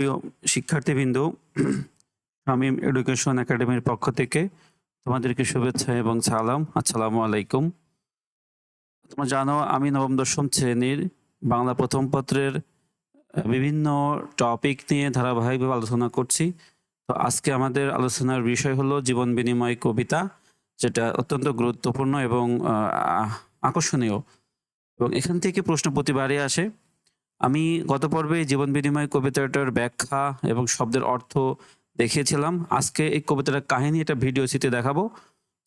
প্রিয় শিক্ষার্থীবৃন্দ শামীম এডুকেশন একাডেমির পক্ষ থেকে তোমাদেরকে শুভেচ্ছা এবং সালাম। আসসালামু আলাইকুম। তোমরা জানো, আমি নবম দশম শ্রেণির বাংলা প্রথম পত্রের বিভিন্ন টপিক নিয়ে ধারাবাহিকভাবে আলোচনা করছি। তো আজকে আমাদের আলোচনার বিষয় হলো জীবন বিনিময় কবিতা, যেটা অত্যন্ত গুরুত্বপূর্ণ এবং আকর্ষণীয়। এবং এখান থেকে প্রশ্ন প্রতিবারই আসে আমি গত পর্বে জীবন বিনিময় কবিতাটার ব্যাখ্যা এবং শব্দের অর্থ দেখিয়েছিলাম। আজকে এই কবিতাটার কাহিনী, এটা ভিডিও চিত্রে দেখাবো।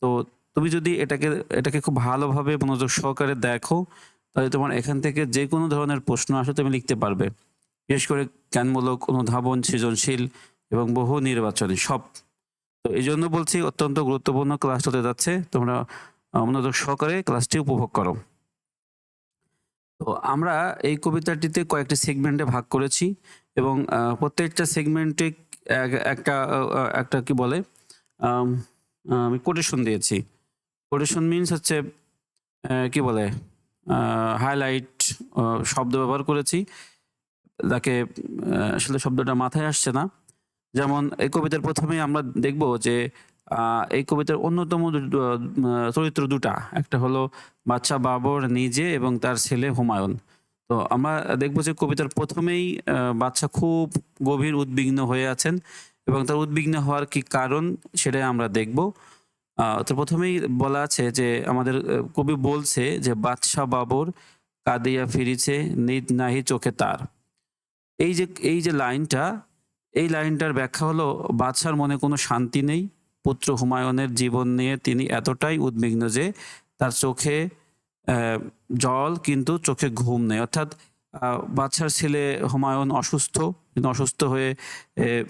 তো তুমি যদি এটাকে এটাকে খুব ভালোভাবে মনোযোগ সহকারে দেখো, তাহলে তোমার এখান থেকে যে কোনো ধরনের প্রশ্ন আসে তুমি লিখতে পারবে। বিশেষ করে জ্ঞানমূলক, অনুধাবন, সৃজনশীল এবং বহু নির্বাচনী, সব। তো এই জন্য বলছি, অত্যন্ত গুরুত্বপূর্ণ ক্লাস হতে যাচ্ছে। তোমরা মনোযোগ সহকারে ক্লাসটি উপভোগ করো। তো আমরা এই কবিতাটিতে কয়েকটি সেগমেন্টে ভাগ করেছি এবং প্রত্যেকটা সেগমেন্টে একটা একটা কি বলে, আমি কোটেশন দিয়েছি। কোটেশন মিনস হচ্ছে কি বলে হাইলাইট শব্দ ব্যবহার করেছি। তাকে আসলে শব্দটা মাথায় আসছে না। যেমন এই কবিতার প্রথমে আমরা দেখব যে এই কবিতার অন্যতম চরিত্র দুটা। একটা হলো বাচ্চা বাবর নিজে এবং তার ছেলে হুমায়ুন। তো আমরা দেখব যে কবিতার প্রথমেই বাচ্চা খুব গভীর উদ্বিগ্ন হয়ে আছেন এবং তার উদ্বিগ্ন হওয়ার কি কারণ সেটাই আমরা দেখব। তো প্রথমেই বলা আছে যে আমাদের কবি বলছে যে বাদশা বাবর কাঁদিয়া ফিরিছে, নিদ নাহি চোখে তার। এই যে এই যে লাইনটা, এই লাইনটার ব্যাখ্যা হলো, বাদশার মনে কোনো শান্তি নেই পুত্র হুমায়ুনের জীবন নিয়ে তিনি এতটাই উদ্বিগ্ন যে তার চোখে জল কিন্তু চোখে ঘুম নেই। অর্থাৎ বাচ্চার ছেলে হুমায়ুন অসুস্থ, তিনি অসুস্থ হয়ে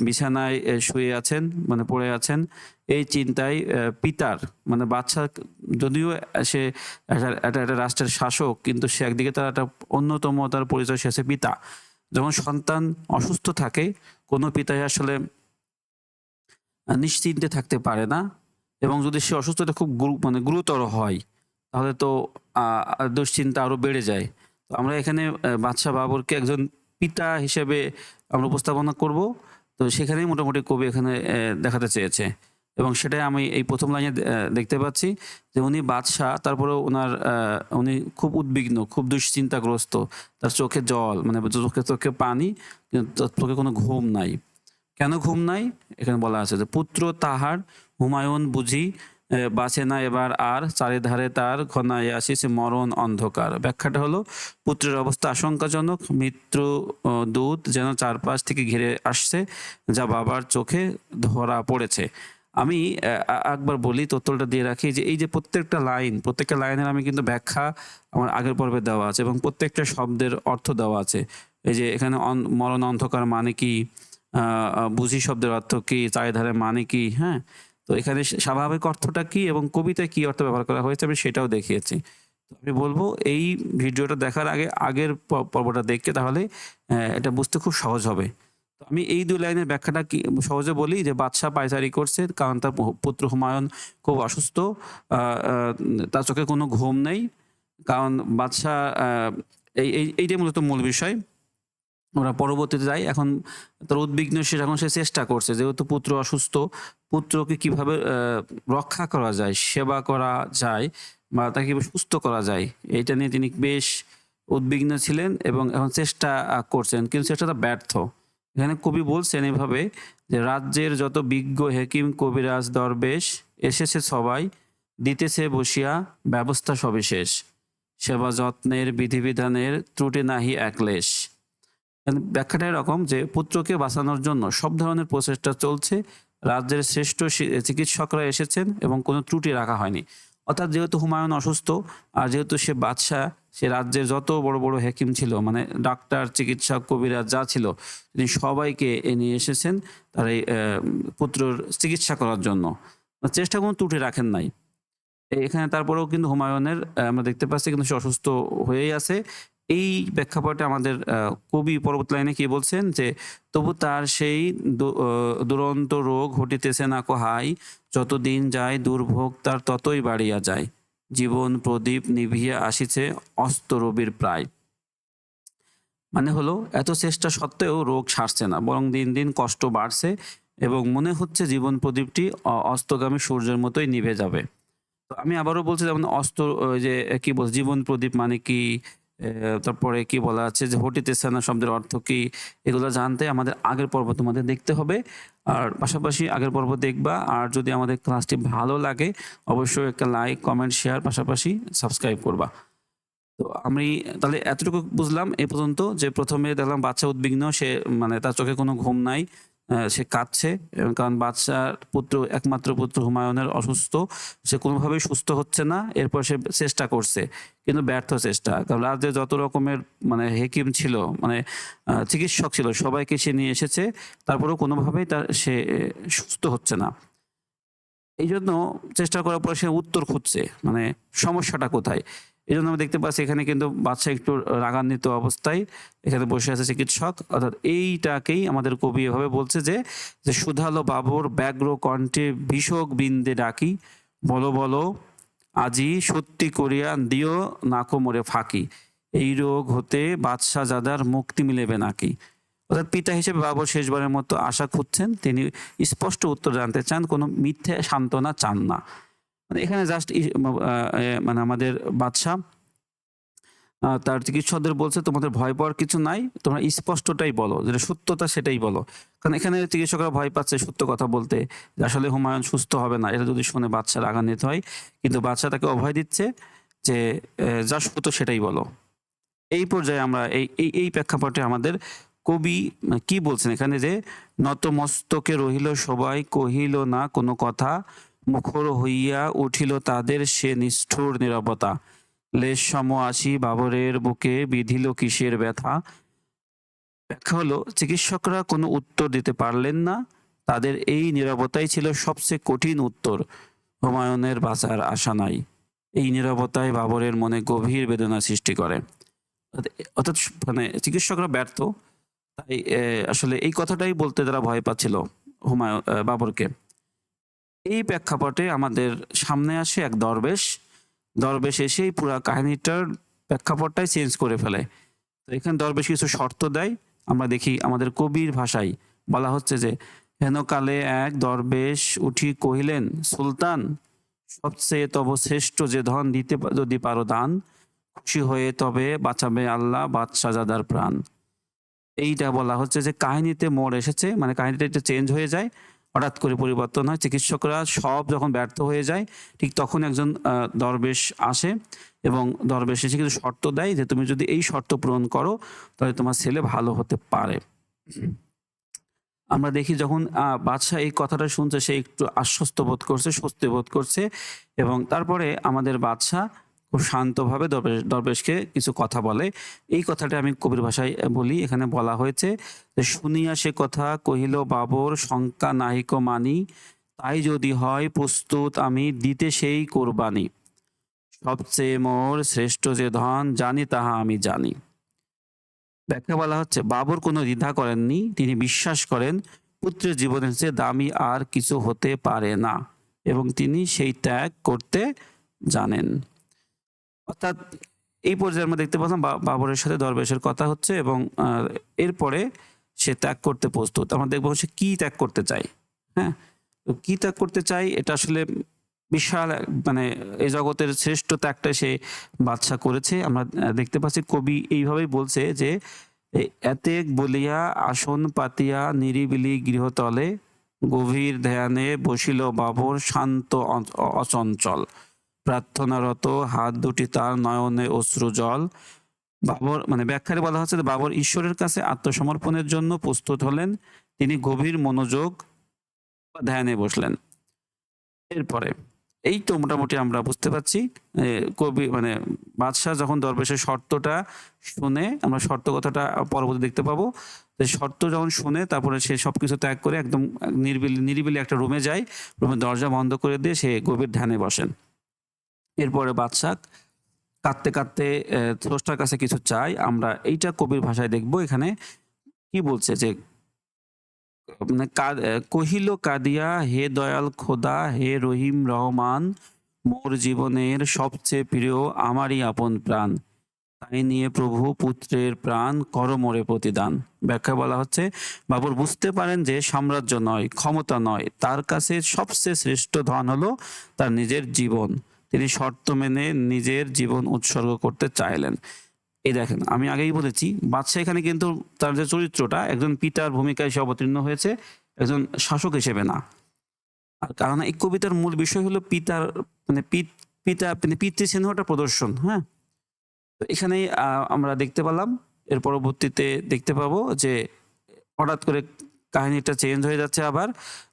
বিছানায় শুয়ে আছেন মানে পড়ে আছেন। এই চিন্তায় পিতার মানে বাচ্চা যদিও সে একটা একটা রাষ্ট্রের শাসক, কিন্তু সে একদিকে তার একটা অন্যতম, তার পরিচয় সে পিতা। যখন সন্তান অসুস্থ থাকে, কোনো পিতাই আসলে নিশ্চিন্তে থাকতে পারে না। এবং যদি সে অসুস্থতা খুব গুরু- মানে গুরুতর হয়, তাহলে তো দুশ্চিন্তা আরও বেড়ে যায়। তো আমরা এখানে বাদশাহ বাবরকে একজন পিতা হিসেবে আমরা উপস্থাপনা করব। তো সেখানেই মোটামুটি কবি এখানে দেখাতে চেয়েছে। এবং সেটাই আমি এই প্রথম লাইনে দেখতে পাচ্ছি যে উনি বাদশাহ তারপরে ওনার উনি খুব উদ্বিগ্ন, খুব দুশ্চিন্তাগ্রস্ত। তার চোখে জল মানে চোখে চোখে পানি চোখে কোনো ঘুম নাই। কেন ঘুম নাই? এখানে বলা আছে যে, পুত্র তাহার হুমায়ুন বুঝি বাঁচে না এবার আর, চারিধারে তার ঘনায় আসিছে মরণ অন্ধকার। ব্যাখ্যাটা হলো, পুত্রের অবস্থা আশঙ্কাজনক, মৃত্যু দূত যেন চারপাশ থেকে ঘিরে আসছে, যা বাবার চোখে ধরা পড়েছে। আমি একবার বলি, তথ্যটা দিয়ে রাখি যে, এই যে প্রত্যেকটা লাইন, প্রত্যেকটা লাইনের আমি কিন্তু ব্যাখ্যা আমার আগের পর্বে দেওয়া আছে এবং প্রত্যেকটা শব্দের অর্থ দেওয়া আছে। এই যে, এখানে মরণ অন্ধকার মানে কি? বুঝি শব্দের অর্থ কি, চারিধারে মানে কি হ্যাঁ? তো এখানে স্বাভাবিক অর্থটা কি এবং কবিতায় কি অর্থ ব্যবহার করা হয়েছে আমি সেটাও দেখিয়েছি। আমি বলব, এই ভিডিওটা দেখার আগে, আগের পর্বটা দেখকে তাহলে এটা বুঝতে খুব সহজ হবে। তো আমি এই দুই লাইনের ব্যাখ্যাটা কি, সহজে বলি যে, বাদশাহ পায়চারি করছে, কারণ তার পুত্র হুমায়ুন খুব অসুস্থ তার চোখে কোনো ঘুম নেই, কারণ বাদশাহ এই- এইটাই মূলত মূল বিষয়। ওরা পরবর্তীতে যাই এখন তার উদ্বিগ্ন সে এখন সে চেষ্টা করছে, যেহেতু পুত্র অসুস্থ, পুত্রকে কীভাবে রক্ষা করা যায়, সেবা করা যায় বা তাকে সুস্থ করা যায়, এইটা নিয়ে তিনি বেশ উদ্বিগ্ন ছিলেন এবং এখন চেষ্টা করছেন। কিন্তু চেষ্টাটা ব্যর্থ। এখানে কবি বলছেন এভাবে যে, রাজ্যের যত বিজ্ঞ হেকিম, কবিরাজ, দরবেশ, এসেছে সবাই, দিতেছে বসিয়া, ব্যবস্থা সবিশেষ। সেবা যত্নের বিধিবিধানের ত্রুটি নাহি একলেশ। ব্যাখ্যাটা এরকম যে পুত্রকে বাঁচানোর জন্য সব ধরনের প্রচেষ্টা চলছে। রাজ্যের শ্রেষ্ঠ চিকিৎসকরা এসেছেন এবং কোনো ত্রুটি রাখা হয়নি। অর্থাৎ যেহেতু হুমায়ুন অসুস্থ, আর যেহেতু সে বাদশাহ, সে রাজ্যের যত বড় বড় হেকিম ছিল মানে ডাক্তার, চিকিৎসক, কবিরাজ যা ছিল, তিনি সবাইকে এ নিয়ে এসেছেন তার এই পুত্রর চিকিৎসা করার জন্য। চেষ্টা কোনো ত্রুটি রাখেন নাই। এখানে তারপরেও কিন্তু হুমায়ুনের আমরা দেখতে পাচ্ছি কিন্তু সে অসুস্থ হয়েই আছে। এই প্রেক্ষাপটে আমাদের কবি পরবর্তী লাইনে কি বলছেন যে, তবু তার সেই দুরন্ত রোগ ঘটিতেছে না কোহাই, যতদিন যায় দুর্ভোগ তার ততই বাড়িয়া যায়। জীবন প্রদীপ নিভিয়া আসিছে অস্ত রবির প্রায়। মানে হলো, এত চেষ্টা সত্ত্বেও রোগ সারছে না, বরং দিন দিন কষ্ট বাড়ছে এবং মনে হচ্ছে জীবন প্রদীপটি অস্তগামী সূর্যের মতোই নিভে যাবে। আমি আবারও বলছি যেমন অস্ত যে, কি বল, জীবন প্রদীপ মানে কি? তারপরে কি বলা আছে যে হটিতেছে না শব্দের অর্থ কি? এগুলো জানতে আমাদের আগের পর্ব তোমাদের দেখতে হবে। আর পাশাপাশি আগের পর্ব দেখবা। আর যদি আমাদের ক্লাসটি ভালো লাগে, অবশ্যই একটা লাইক, কমেন্ট, শেয়ার, পাশাপাশি সাবস্ক্রাইব করবা। তো আমি তাহলে এতটুকু বুঝলাম এ পর্যন্ত যে প্রথমে দেখলাম বাচ্চা উদ্বিগ্ন, সে মানে তার চোখে কোনো ঘুম নাই। সে কাঁদছে কারণ বাচ্চার পুত্র, একমাত্র পুত্র হুমায়ুনের অসুস্থ, সে কোনোভাবেই সুস্থ হচ্ছে না, এরপর সে চেষ্টা করছে, কিন্তু ব্যর্থ চেষ্টা। কারণ রাজ্যে যত রকমের মানে হেকিম ছিল মানে চিকিৎসক ছিল, সবাইকে সে নিয়ে এসেছে, তারপরেও কোনোভাবেই তার, সে সুস্থ হচ্ছে না। এই জন্য চেষ্টা করার পর সে উত্তর খুঁজছে মানে সমস্যাটা কোথায়? এই জন্য আমরা দেখতে পাচ্ছি এখানে কিন্তু বাচ্চা একটু রাগান্বিত অবস্থায় এখানে বসে আছে চিকিৎসক। অর্থাৎ এইটাকেই আমাদের কবি এভাবে বলছে যে যে সুধালো বাবর ব্যগ্র কণ্ঠে ভীষক বিন্দে ডাকি, বলো বলো, আজি সত্যি করিয়া দিও নাকো মোরে ফাঁকি। এই রোগ হতে বাদশাহ জাদার মুক্তি মিলেবে নাকি? অর্থাৎ পিতা হিসেবে বাবর শেষবারের মতো আশা খুঁজছেন। তিনি স্পষ্ট উত্তর জানতে চান, কোনো মিথ্যে সান্ত্বনা চান না। মানে এখানে জাস্ট মানে আমাদের বাদশাহ তার চিকিৎসকদের বলছে, তোমাদের ভয় পাওয়ার কিছু নাই, তোমরা স্পষ্টটাই বলো, যেটা সত্যতা সেটাই বলো। কারণ এখানে চিকিৎসকরা ভয় পাচ্ছে সত্য কথা বলতে, যে আসলে হুমায়ুন সুস্থ হবে না, এটা যদি শুনে বাচ্চা রাগান্বিত হয়। কিন্তু বাচ্চা তাকে অভয় দিচ্ছে যে যা সত্য সেটাই বলো। এই পর্যায়ে আমরা, এই এই এই প্রেক্ষাপটে আমাদের কবি কি বলছেন এখানে যে নতমস্তকে রহিল সবাই, কহিল না কোনো কথা মুখর হইয়া উঠিল তাদের সে নিষ্ঠুর নিরবতা। লেশ সম আসি বাবরের বুকে, বিধিল কিসের ব্যথা? ব্যাখ্যা হলো, চিকিৎসকরা কোনো উত্তর দিতে পারলেন না। তাদের এই নিরবতাই ছিল সবচেয়ে কঠিন উত্তর। হুমায়ুনের বাঁচার আশা নাই। এই নিরবতায় বাবরের মনে গভীর বেদনা সৃষ্টি করে। অর্থাৎ মানে চিকিৎসকরা ব্যর্থ। তাই আসলে এই কথাটাই বলতে তারা ভয় পাচ্ছিল হুমায়ুন বাবরকে। এই প্রেক্ষাপটে আমাদের সামনে আসে এক দরবেশ। দরবেশ এসেই পুরা কাহিনীটার প্রেক্ষাপটটাই চেঞ্জ করে ফেলে। তো এখানে দরবেশ কিছু শর্ত দেয়। আমরা দেখি আমাদের কবির ভাষায় বলা হচ্ছে যে হেনকালে এক দরবেশ উঠি কহিলেন, সুলতান, সবচেয়ে তব শ্রেষ্ঠ যে ধন দিতে যদি পারো দান, খুশি হয়ে তবে বাঁচাবে আল্লাহ বাদশাজাদার প্রাণ। এইটা বলা হচ্ছে যে কাহিনীতে মোড় এসেছে। মানে কাহিনীটা একটু চেঞ্জ হয়ে যায়। হঠাৎ করে পরিবর্তন হয়। চিকিৎসকরা সব যখন ব্যর্থ হয়ে যায়, ঠিক তখন একজন দরবেশ আসে এবং দরবেশ এসে কিন্তু শর্ত দেয় যে তুমি যদি এই শর্ত পূরণ করো, তাহলে তোমার ছেলে ভালো হতে পারে। আমরা দেখি যখন বাদশাহ এই কথাটা শুনছে, সে একটু আশ্বস্ত বোধ করছে, স্বস্তি বোধ করছে এবং তারপরে আমাদের বাদশাহ খুব শান্তভাবে দরবেশ, দরবেশকে কিছু কথা বলে। এই কথাটা আমি কবির ভাষায় বলি। এখানে বলা হয়েছে যে, শুনিয়া সে কথা কহিল, বাবর, শঙ্কা নাহিক মানি। তাই যদি হয়, প্রস্তুত আমি দিতে সেই কোরবানি। সবচেয়ে মোর শ্রেষ্ঠ যে ধন, জানি তাহা আমি জানি। ব্যাখ্যা বলা হচ্ছে, বাবর কোনো দ্বিধা করেননি। তিনি বিশ্বাস করেন, পুত্রের জীবনের চেয়ে দামি আর কিছু হতে পারে না। এবং তিনি সেই ত্যাগ করতে জানেন। অর্থাৎ এই পর্যায়ে আমরা দেখতে বা- বাবরের সাথে দরবেশের কথা হচ্ছে এবং এরপরে সে ত্যাগ করতে প্রস্তুত। আমরা দেখব সে কি ত্যাগ করতে চায়। হ্যাঁ? তো কি ত্যাগ করতে চাই এটা আসলে বিশাল মানে এই জগতের শ্রেষ্ঠ ত্যাগটা সে বাদশা করেছে। আমরা দেখতে পাচ্ছি কবি এইভাবেই বলছে যে, এ- এতেক বলিয়া আসন পাতিয়া নিরিবিলি গৃহতলে, গভীর ধ্যানে বসিল বাবর শান্ত অচঞ্চল। প্রার্থনারত হাত দুটি তার নয়নে অশ্রু জল। বাবর মানে ব্যাখ্যারে বলা হচ্ছে যে বাবর ঈশ্বরের কাছে আত্মসমর্পণের জন্য প্রস্তুত হলেন। তিনি গভীর মনোযোগ ধ্যানে বসলেন। এরপরে, এই তো মোটামুটি আমরা বুঝতে পারছি কবি মানে বাদশাহ যখন দরবেশের শর্তটা শুনে, আমরা শর্ত কথাটা পরবর্তী দেখতে পাবো শর্ত যখন শুনে তারপরে সে সবকিছু ত্যাগ করে একদম নিরিবিলি নিরিবিলি একটা রুমে যায়, রুমের দরজা বন্ধ করে দিয়ে সে গভীর ধ্যানে বসেন। এরপরে বাদশাহ কাঁদতে কাঁদতে স্রষ্টার কাছে কিছু চাই, আমরা এইটা কবির ভাষায় দেখব। এখানে কি বলছে যে মানে কহিল কাদিয়া, হে দয়াল খোদা, হে রহিম রহমান, মোর জীবনের সবচেয়ে প্রিয় আমারই আপন প্রাণ। তাই নিয়ে প্রভু পুত্রের প্রাণ করমরে প্রতিদান। ব্যাখ্যা বলা হচ্ছে, বাবুর বুঝতে পারেন যে সাম্রাজ্য নয়, ক্ষমতা নয়, তার কাছে সবচেয়ে শ্রেষ্ঠ ধন হলো তার নিজের জীবন। তিনি শর্ত মেনে নিজের জীবন উৎসর্গ করতে চাইলেন। এই দেখেন, আমি আগেই বলেছি, বাদশাহ এখানে কিন্তু তার যে চরিত্রটা, একজন পিতার ভূমিকায় সে অবতীর্ণ হয়েছে, একজন শাসক হিসেবে না। আর কারণ এই কবিতার মূল বিষয় হলো পিতার মানে পিত- মানে পিতৃ স্নেহটা প্রদর্শন হ্যাঁ? তো এখানেই আমরা দেখতে পেলাম, এর পরবর্তীতে দেখতে পাবো যে হঠাৎ করে কাহিনীটা চেঞ্জ হয়ে যাচ্ছে আবার,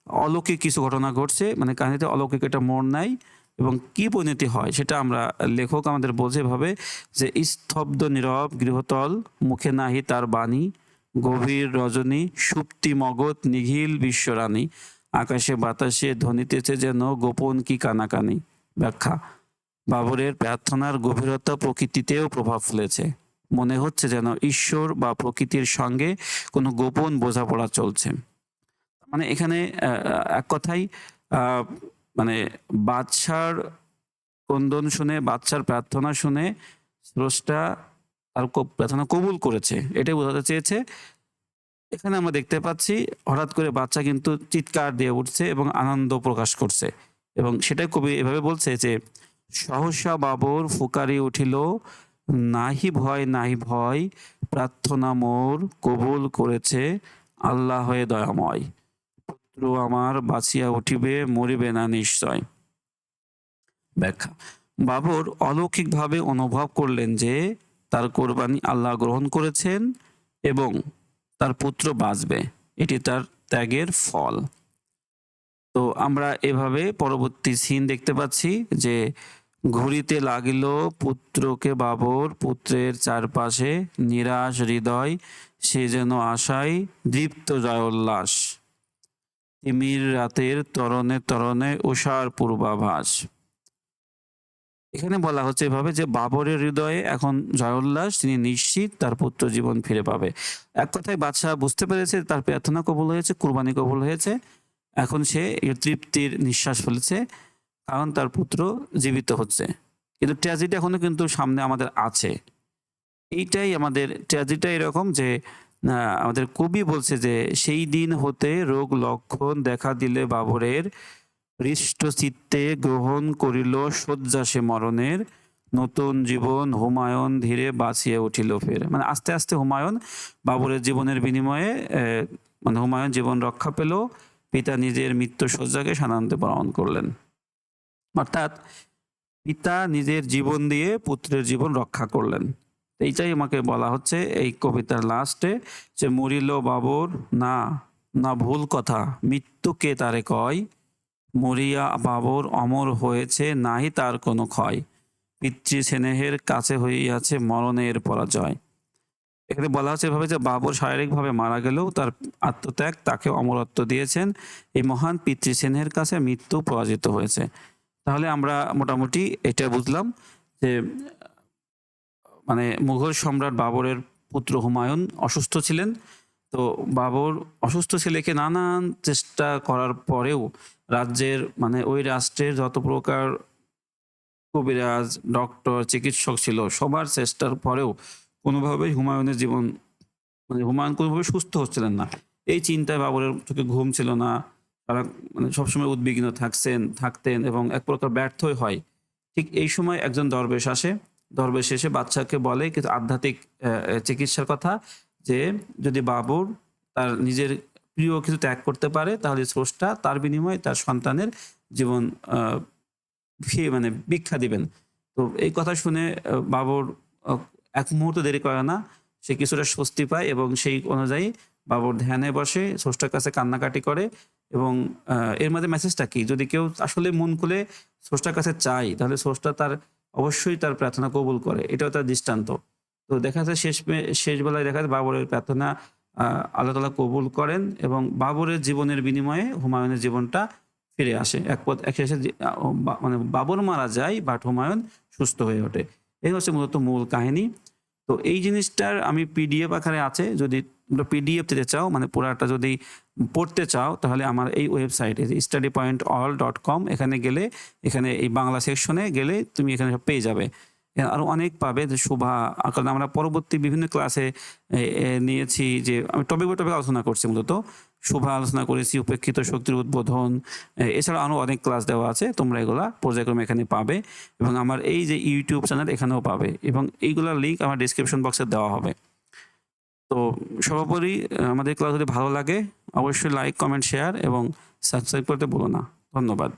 অলৌকিক কিছু ঘটনা ঘটছে মানে কাহিনীতে অলৌকিক একটা মোড় নাই। এবং কি পরিণতি হয় সেটা আমরা লেখক আমাদের বোঝে ভাবে যে স্তব্ধ নীরব গৃহতল, মুখে নাহি তার বাণী, গভীর রজনী, সুপ্তি মগধ নিঘিল বিশ্বরানী, আকাশে বাতাসে ধ্বনিতেছে যেন গোপন কি কানাকানি। ব্যাখ্যা, বাবরের প্রার্থনার গভীরতা প্রকৃতিতেও প্রভাব ফেলেছে। মনে হচ্ছে যেন ঈশ্বর বা প্রকৃতির সঙ্গে কোনো গোপন বোঝাপড়া চলছে। মানে এখানে এক কথাই মানে বাদশার ক্রন্দন শুনে, বাদশার প্রার্থনা শুনে স্রষ্টা তার প্রার্থনা কবুল করেছে। এটাই বোঝাতে চেয়েছে। এখানে আমরা দেখতে পাচ্ছি, হঠাৎ করে বাচ্চা কিন্তু চিৎকার দিয়ে উঠছে এবং আনন্দ প্রকাশ করছে। এবং সেটাই কবি এভাবে বলছে যে, সহসা বাবর ফুকারি উঠিল, নাহি ভয় নাহি ভয়, প্রার্থনা মোর কবুল করেছে আল্লাহ হয়ে দয়াময়। পুত্র আমার বাঁচিয়া উঠিবে, মরিবে না নিশ্চয়। ব্যাখ্যা। বাবর অলৌকিকভাবে অনুভব করলেন যে তার কোরবানি আল্লাহ গ্রহণ করেছেন এবং তার পুত্র বাঁচবে। এটি তার ত্যাগের ফল। তো আমরা এভাবে পরবর্তী সিন দেখতে পাচ্ছি যে ঘুরিতে লাগিল পুত্রকে বাবর, পুত্রের চারপাশে নিরাশ হৃদয়, সে যেন আশায় দীপ্ত জয় উল্লাস তিমির রাতের তরণে তরণে উষার পূর্বাভাস। এখানে বলা হচ্ছে এভাবে যে বাবরের হৃদয়ে এখন জয়োল্লাস, তিনি নিশ্চিত তার পুত্র জীবন ফিরে পাবে। এক কথায় বাদশাহ বুঝতে পেরেছে তার প্রার্থনা কবুল হয়েছে, কুরবানি কবুল হয়েছে। এখন সে তৃপ্তির নিঃশ্বাস ফেলেছে, কারণ তার পুত্র জীবিত হচ্ছে। কিন্তু ট্র্যাজেডি এখনও কিন্তু সামনে আমাদের আছে। এইটাই আমাদের, ট্র্যাজেডিটা এরকম যে আমাদের কবি বলছে যে, সেই দিন হতে রোগ লক্ষণ দেখা দিলে বাবরের হৃষ্ট চিত্তে গ্রহণ করিল শয্যা সে মরণের। নতুন জীবন হুমায়ুন ধীরে বাঁচিয়ে উঠিল ফের। মানে আস্তে আস্তে হুমায়ুন বাবরের জীবনের বিনিময়ে মানে হুমায়ুন জীবন রক্ষা পেল। পিতা নিজের মৃত্যু শয্যাকে সানান্তে বরণ করলেন। অর্থাৎ পিতা নিজের জীবন দিয়ে পুত্রের জীবন রক্ষা করলেন। এইটাই আমাকে বলা হচ্ছে এই কবিতার লাস্টে যে মরিল বাবর না না ভুল কথা, মৃত্যুকে তারে কয়, মরিয়া বাবর অমর হয়েছে, নাহি তার কোনো ক্ষয়। পিতৃ স্নেহের কাছে হইয়াছে মরণের পরাজয়। এখানে বলা হচ্ছে এভাবে যে বাবর শারীরিকভাবে মারা গেলেও তার আত্মত্যাগ, তাকে অমরত্ব দিয়েছেন। এই মহান পিতৃ স্নেহের কাছে মৃত্যু পরাজিত হয়েছে। তাহলে আমরা মোটামুটি এটা বুঝলাম যে মানে মুঘল সম্রাট বাবরের পুত্র হুমায়ুন অসুস্থ ছিলেন। তো বাবর অসুস্থ ছেলেকে নানান চেষ্টা করার পরেও রাজ্যের মানে ওই রাষ্ট্রের যত প্রকার কবিরাজ, ডক্টর, চিকিৎসক ছিল, সবার চেষ্টার পরেও কোনোভাবেই হুমায়ুনের জীবন মানে হুমায়ুন কোনোভাবে সুস্থ হচ্ছিলেন না। এই চিন্তায় বাবরের চোখে ঘুম ছিল না। তারা মানে সবসময় উদ্বিগ্ন থাকছেন, থাকতেন এবং এক প্রকার ব্যর্থই হয়। ঠিক এই সময় একজন দরবেশ আসে দরবেশ এসে বাচ্চাকে বলে কিছু আধ্যাত্মিক চিকিৎসার কথা যে যদি বাবুর তার নিজের প্রিয় কিছু ত্যাগ করতে পারে, তাহলে স্রষ্টা তার বিনিময়ে তার সন্তানের জীবন ফিরে মানে ভিক্ষা দিবেন। তো এই কথা শুনে বাবর এক মুহূর্ত দেরি করে না, সে কিছুটা স্বস্তি পায় এবং সেই অনুযায়ী বাবর ধ্যানে বসে স্রষ্টার কাছে কান্নাকাটি করে এবং এর মধ্যে মেসেজটা কি? যদি কেউ আসলে মন খুলে স্রষ্টার কাছে চায়, তাহলে স্রষ্টা তার অবশ্যই তার প্রার্থনা কবুল করে। এটাও তার দৃষ্টান্ত। তো দেখা যায় শেষ শেষ বেলায় দেখা যায় বাবরের প্রার্থনা আল্লাহ তালা কবুল করেন এবং বাবরের জীবনের বিনিময়ে হুমায়ুনের জীবনটা ফিরে আসে। এক পথ, এক শেষে মানে বাবর মারা যায়, বাট হুমায়ুন সুস্থ হয়ে ওঠে। এই হচ্ছে মূলত মূল কাহিনী। তো এই জিনিসটার আমি পিডিএফ আকারে আছে। যদি পিডিএফ দিতে চাও মানে পুরাটা যদি পড়তে চাও, তাহলে আমার এই ওয়েবসাইটে study point all dot com এখানে গেলে, এখানে এই বাংলা সেকশনে গেলে তুমি এখানে সব পেয়ে যাবে। এ আরও অনেক পাবে যে শোভা, কারণ আমরা পরবর্তী বিভিন্ন ক্লাসে নিয়েছি যে, আমি টপিক বাই টপিক আলোচনা করছি মূলত। শোভা আলোচনা করেছি, উপেক্ষিত শক্তির উদ্বোধন এছাড়া আরও অনেক ক্লাস দেওয়া আছে, তোমরা এগুলা পর্যায়ক্রমে এখানে পাবে এবং আমার এই যে ইউটিউব চ্যানেল এখানেও পাবে এবং এইগুলোর লিঙ্ক আমার ডিসক্রিপশন বক্সে দেওয়া হবে। তো সর্বোপরি আমাদের ক্লাস যদি ভালো লাগে, অবশ্যই লাইক কমেন্ট শেয়ার এবং সাবস্ক্রাইব করতে ভুলো না। ধন্যবাদ।